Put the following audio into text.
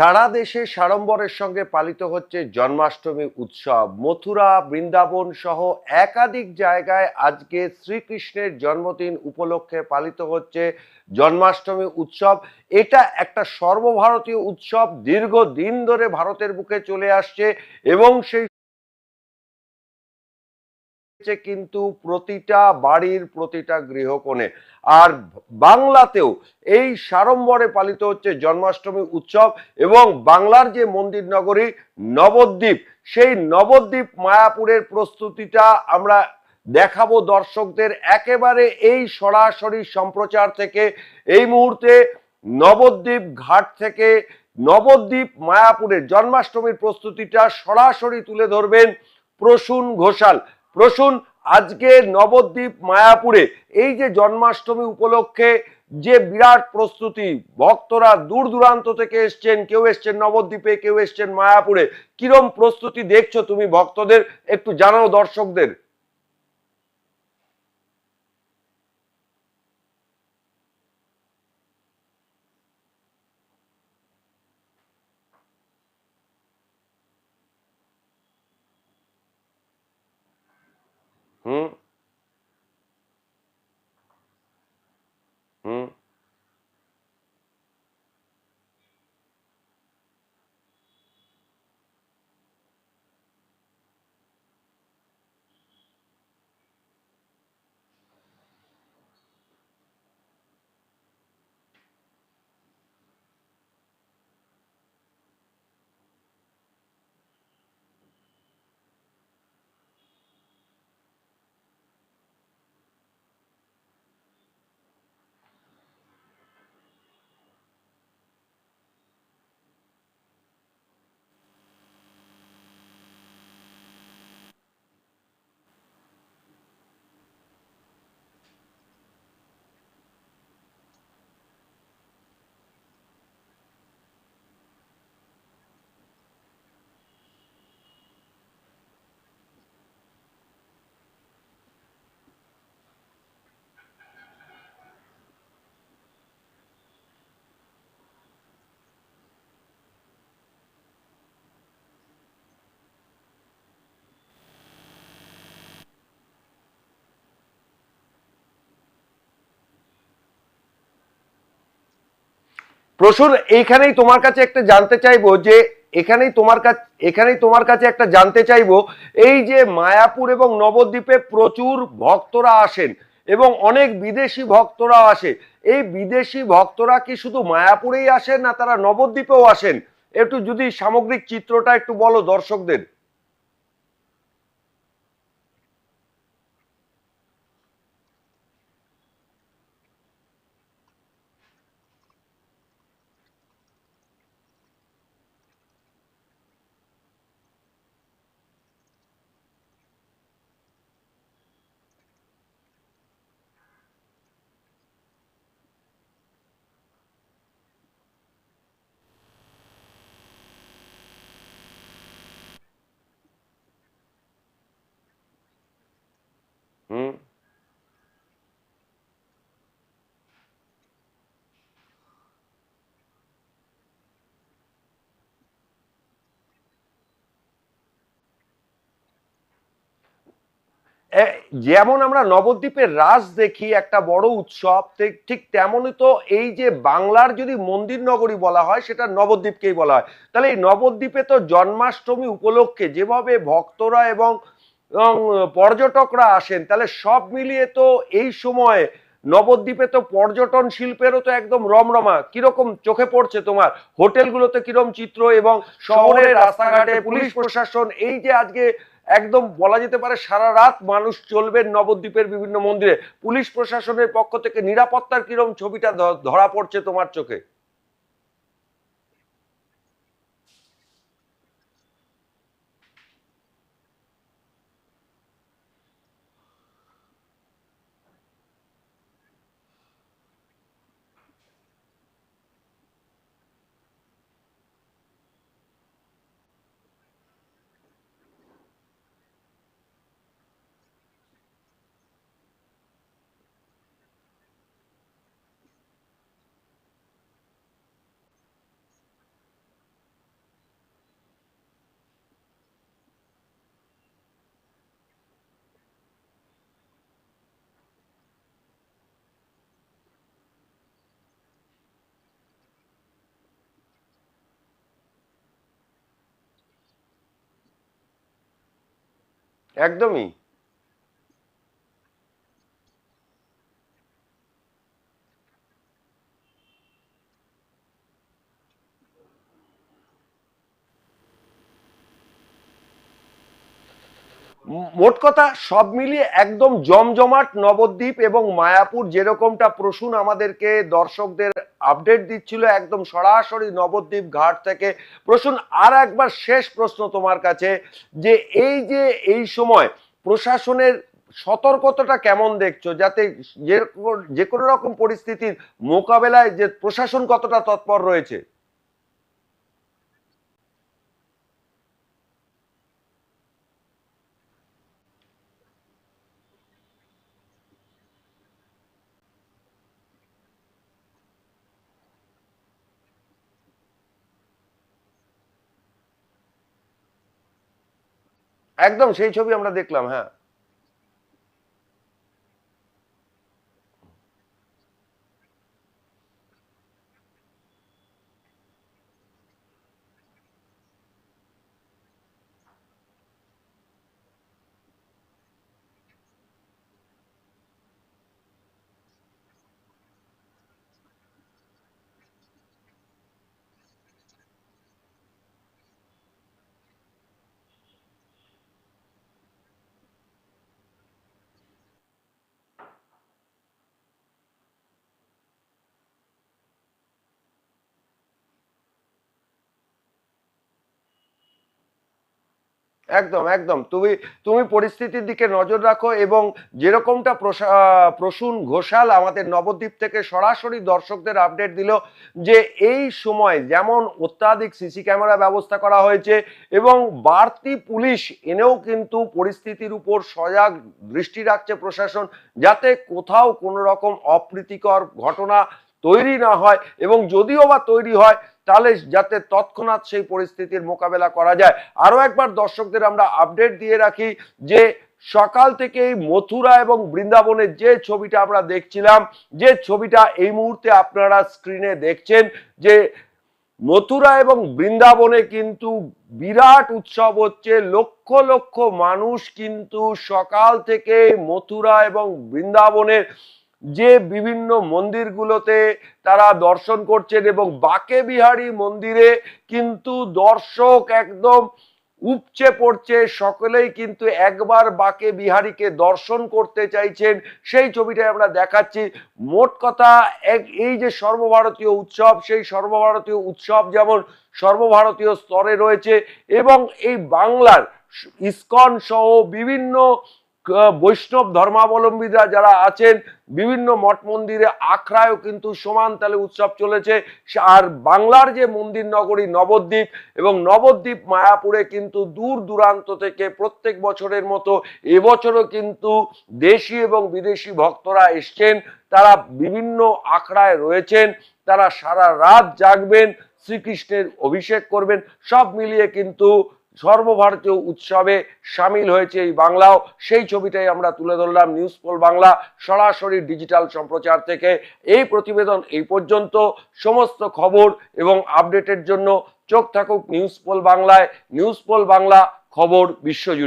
সারা দেশে সাড়ম্বরের সঙ্গে পালিত হচ্ছে জন্মাষ্টমী উৎসব। মথুরা, বৃন্দাবন সহ একাধিক জায়গায় আজকে শ্রীকৃষ্ণের জন্মদিন উপলক্ষে পালিত হচ্ছে জন্মাষ্টমী উৎসব। এটা একটা সর্বভারতীয় উৎসব। দীর্ঘদিন ধরে ভারতের বুকে চলে আসছে এবং সেই হচ্ছে কিন্তু প্রতিটা বাড়ির প্রতিটা গৃহকোণে। আর বাংলাতেও এই সাড়ম্বরে পালিত হচ্ছে জন্মাষ্টমী উৎসব এবং বাংলার যে মন্দির নগরী নবদ্বীপ, সেই নবদ্বীপ মায়াপুরের প্রস্তুতিটা আমরা দেখাবো দর্শকদের একেবারে এই সরাসরি সম্প্রচার থেকে। এই মুহূর্তে নবদ্বীপ ঘাট থেকে নবদ্বীপ মায়াপুরের জন্মাষ্টমীর প্রস্তুতিটা সরাসরি তুলে ধরবেন প্রসূন ঘোষাল। প্রসূন, আজকে নবদ্বীপ মায়াপুরে এই যে জন্মাষ্টমী উপলক্ষে যে বিরাট প্রস্তুতি, ভক্তরা দূর দূরান্ত থেকে এসছেন, কেউ এসছেন নবদ্বীপে, কেউ এসছেন মায়াপুরে, কিরম প্রস্তুতি দেখছ তুমি ভক্তদের? একটু জানাও দর্শকদের। হুম প্রসূর, এইখানেই তোমার কাছে একটা জানতে চাইব যে, এখানেই তোমার কাছে, এখানেই তোমার কাছে একটা জানতে চাইব, এই যে মায়াপুর এবং নবদ্বীপে প্রচুর ভক্তরা আসেন এবং অনেক বিদেশি ভক্তরা আসে, এই বিদেশি ভক্তরা কি শুধু মায়াপুরেই আসেন না তারা নবদ্বীপেও আসেন? একটু যদি সামগ্রিক চিত্রটা একটু বলো দর্শকদের। যেমন আমরা নবদ্বীপের রাস দেখি একটা বড় উৎসব ঠিক তেমনই তো এই যে বাংলার যদি মন্দির নগরী বলা হয় সেটা নবদ্বীপকেই বলা হয়। তাহলে এই নবদ্বীপে তো জন্মাষ্টমী উপলক্ষে যেভাবে ভক্তরা এবং এবং পর্যটকরা আসেন তাহলে সব মিলিয়ে তো এই সময়ে নবদ্বীপে তো পর্যটন শিল্পেরও তো একদম রমরমা। কীরকম চোখে পড়ছে তোমার? হোটেলগুলোতে কিরম চিত্র এবং শহরের রাস্তাঘাটে পুলিশ প্রশাসন এই যে আজকে একদম বলা যেতে পারে সারা রাত মানুষ চলবে নবদ্বীপের বিভিন্ন মন্দিরে। পুলিশ প্রশাসনের পক্ষ থেকে নিরাপত্তার কিরম ছবিটা ধরা পড়ছে তোমার চোখে? একদমই। মোট কথা সব মিলিয়ে একদম জমজমাট নবদ্বীপ এবং মায়াপুর যেরকমটা প্রসূন আমাদেরকে দর্শকদের আপডেট দিচ্ছিল একদম সরাসরি নবদ্বীপ ঘাট থেকে। প্রসূন, আর একবার শেষ প্রশ্ন তোমার কাছে যে এই যে এই সময় প্রশাসনের সতর্কতাটা কেমন দেখছ? যাতে যে যে কোনো রকম পরিস্থিতির মোকাবেলায় যে প্রশাসন কতটা তৎপর রয়েছে? একদম সেই ছবি আমরা দেখলাম হ্যাঁ। একদম একদম। তুমি তুমি পরিস্থিতির দিকে নজর রাখো এবং যেরকমটা প্রসা- প্রসূন ঘোষাল আমাদের নবদ্বীপ থেকে সরাসরি দর্শকদের আপডেট দিল যে এই সময় যেমন অত্যাধিক সিসি ক্যামেরা ব্যবস্থা করা হয়েছে এবং বাড়তি পুলিশ এনেও কিন্তু পরিস্থিতির উপর সজাগ দৃষ্টি রাখছে প্রশাসন যাতে কোথাও কোনো রকম অপ্রীতিকর ঘটনা তৈরি না হয় এবং যদিও বা তৈরি হয় তাহলে যাতে তৎক্ষণাৎ সেই পরিস্থিতির মোকাবেলা করা যায়। আরও একবার দর্শকদের আমরা আপডেট দিয়ে রাখি যে সকাল থেকেই মথুরা এবং বৃন্দাবনের যে ছবিটা আমরা দেখছিলাম, যে ছবিটা এই মুহূর্তে আপনারা স্ক্রিনে দেখছেন যে মথুরা এবং বৃন্দাবনে কিন্তু বিরাট উৎসব হচ্ছে। লক্ষ লক্ষ মানুষ কিন্তু সকাল থেকে মথুরা এবং বৃন্দাবনের যে বিভিন্ন মন্দিরগুলোতে তারা দর্শন করছেন এবং বাকে বিহারী মন্দিরে কিন্তু দর্শক একদম উপচে পড়ছে, সকলেই কিন্তু একবার বাকে বিহারীকে দর্শন করতে চাইছেন। সেই ছবিটাই আমরা দেখাচ্ছি। মোট কথা, এক, এই যে সর্বভারতীয় উৎসব, সেই সর্বভারতীয় উৎসব যেমন সর্বভারতীয় স্তরে রয়েছে এবং এই বাংলার ইসকন সহ বিভিন্ন বৈষ্ণব ধর্মাবলম্বীরা যারা আছেন, বিভিন্ন মঠ মন্দিরে আখড়ায়ও কিন্তু সমান তালে উৎসব চলেছে। আর বাংলার যে মন্দির নগরী নবদ্বীপ এবং নবদ্বীপ মায়াপুরে কিন্তু দূর দূরান্ত থেকে প্রত্যেক বছরের মতো এবছরও কিন্তু দেশি এবং বিদেশি ভক্তরা এসছেন। তারা বিভিন্ন আখড়ায় রয়েছেন, তারা সারা রাত জাগবেন, শ্রীকৃষ্ণের অভিষেক করবেন। সব মিলিয়ে কিন্তু সর্বভারতীয় উৎসবে সামিল হয়েছে এই বাংলাও। সেই ছবিটাই আমরা তুলে ধরলাম নিউজ পোল বাংলা, সরাসরি ডিজিটাল সম্প্রচার থেকে। এই প্রতিবেদন এই পর্যন্ত। সমস্ত খবর এবং আপডেটের জন্য চোখ থাকুক নিউজ পোল বাংলায়। নিউজ পোল বাংলা, খবর বিশ্বজুড়ে।